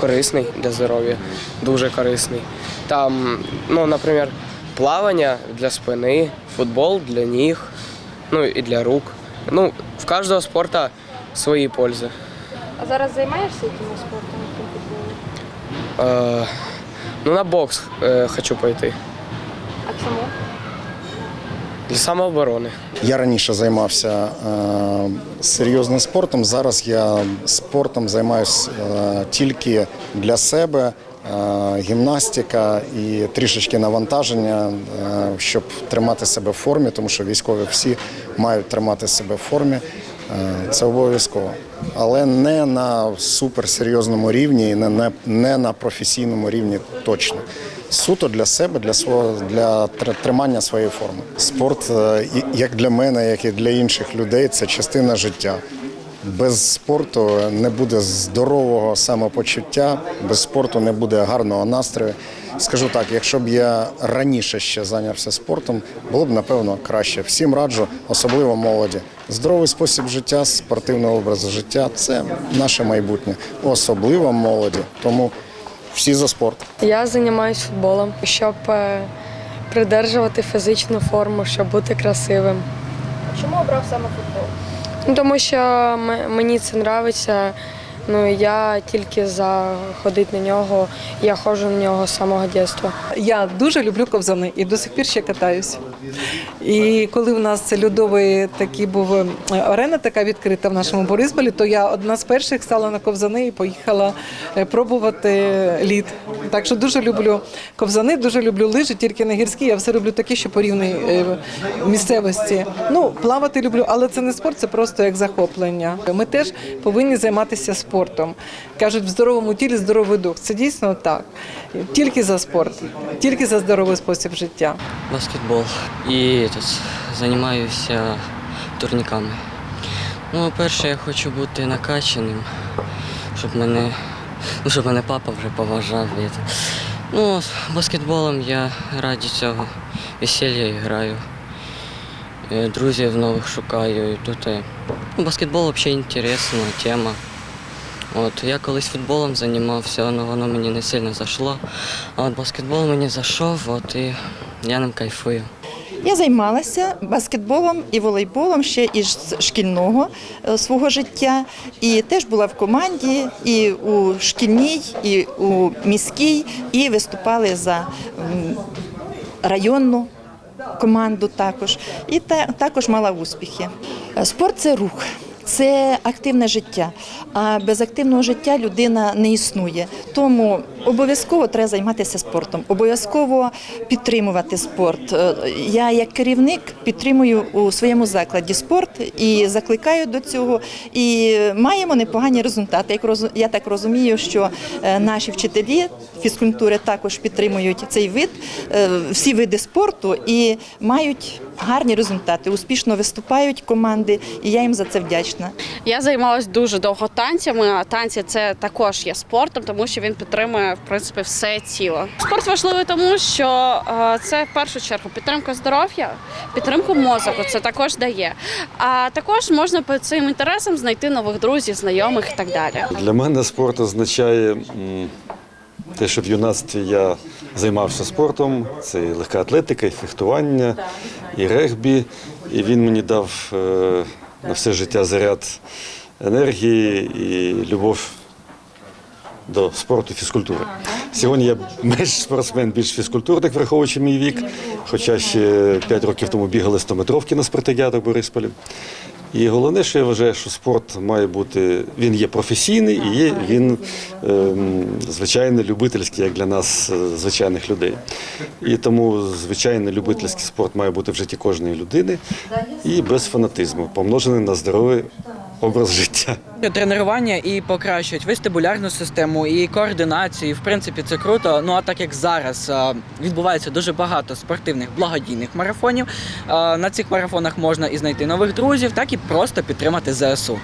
корисний для здоров'я, дуже корисний. Там, ну, наприклад, плавання для спини, футбол для ніг, ну і для рук. Ну, в кожного спорту свої пользи. А зараз займаєшся якимось спортом? Е, ну, на бокс е, хочу пойти. А чому? Для самооборони. Я раніше займався е, серйозним спортом. Зараз я спортом займаюся е, тільки для себе. е, Гімнастика і трішечки навантаження, е, щоб тримати себе в формі, тому що військові всі мають тримати себе в формі. Е, Це обов'язково, але не на суперсерйозному рівні, і не, не, не на професійному рівні точно. Суто для себе, для свого для тримання своєї форми. Спорт, е, як для мене, як і для інших людей, це частина життя. Без спорту не буде здорового самопочуття, без спорту не буде гарного настрою. Скажу так, якщо б я раніше ще зайнявся спортом, було б напевно краще. Всім раджу, особливо молоді. Здоровий спосіб життя, спортивний образ життя це наше майбутнє, особливо молоді. Тому всі за спорт. Я займаюся футболом, щоб е, придержувати фізичну форму, щоб бути красивим. Чому обрав саме футбол? Ну, тому що мені це подобається. Ну я тільки за ходити на нього. Я ходжу на нього з самого дитинства. Я дуже люблю ковзани і до сих пір ще катаюсь. І коли в нас льодовий такий був е, арена, така відкрита в нашому Борисполі, то я одна з перших стала на ковзани і поїхала е, пробувати лід. Так що дуже люблю ковзани, дуже люблю лижі, тільки не гірські. Я все люблю такі, що по рівній е, місцевості. Ну, плавати люблю, але це не спорт, це просто як захоплення. Ми теж повинні займатися спортом. Кажуть, в здоровому тілі здоровий дух. Це дійсно так. Тільки за спорт, тільки за здоровий спосіб життя. Баскетбол. І тут займаюся турніками. Ну, перше, я хочу бути накачаним, щоб мене, ну, щоб мене папа вже поважав. Ну, баскетболом я раді цього весілля граю. Е, Друзів нових шукаю. Тут е, ну, баскетбол взагалі інтересна тема. От, я колись футболом займався, але воно мені не сильно зайшло. А от баскетбол мені зайшов, от і я ним кайфую. Я займалася баскетболом і волейболом ще із шкільного е, свого життя. І теж була в команді і у шкільній, і у міській, і виступали за районну команду також. І та, також мала успіхи. Е, Спорт це рух. Це активне життя, а без активного життя людина не існує. Тому обов'язково треба займатися спортом, обов'язково підтримувати спорт. Е, Я як керівник підтримую у своєму закладі спорт і закликаю до цього. І маємо непогані результати. Я так розумію, що е, наші вчителі фізкультури також підтримують цей вид, е, всі види спорту і мають гарні результати. Успішно виступають команди, і я їм за це вдячна. Я займалась дуже довго танцями. А танці це також є спортом, тому що він підтримує в принципі все тіло. Спорт важливий, тому що е, це в першу чергу підтримка здоров'я, підтримку мозку. Це також дає. А також можна по цим інтересам знайти нових друзів, знайомих і так далі. Для мене спорт означає те, що в юнацтві я займався спортом. Це і легка атлетика, і фехтування, і регбі. І він мені дав е, на все життя заряд енергії і любов до спорту, фізкультури. Сьогодні я менш спортсмен, більш фізкультурник, враховуючи мій вік. Хоча ще 5 років тому бігали 100-метровки на спартакіадах Борисполі. І головне, що я вважаю, що спорт має бути, він є професійний і є він ем, звичайно любительський, як для нас, е, звичайних людей. І тому звичайно любительський спорт має бути в житті кожної людини і без фанатизму, помножений на здоровий образ життя. Тренування і покращують вестибулярну систему і координацію. В принципі, це круто. Ну а так як зараз е, відбувається дуже багато спортивних благодійних марафонів, е, на цих марафонах можна і знайти нових друзів, так і просто підтримати ЗСУ.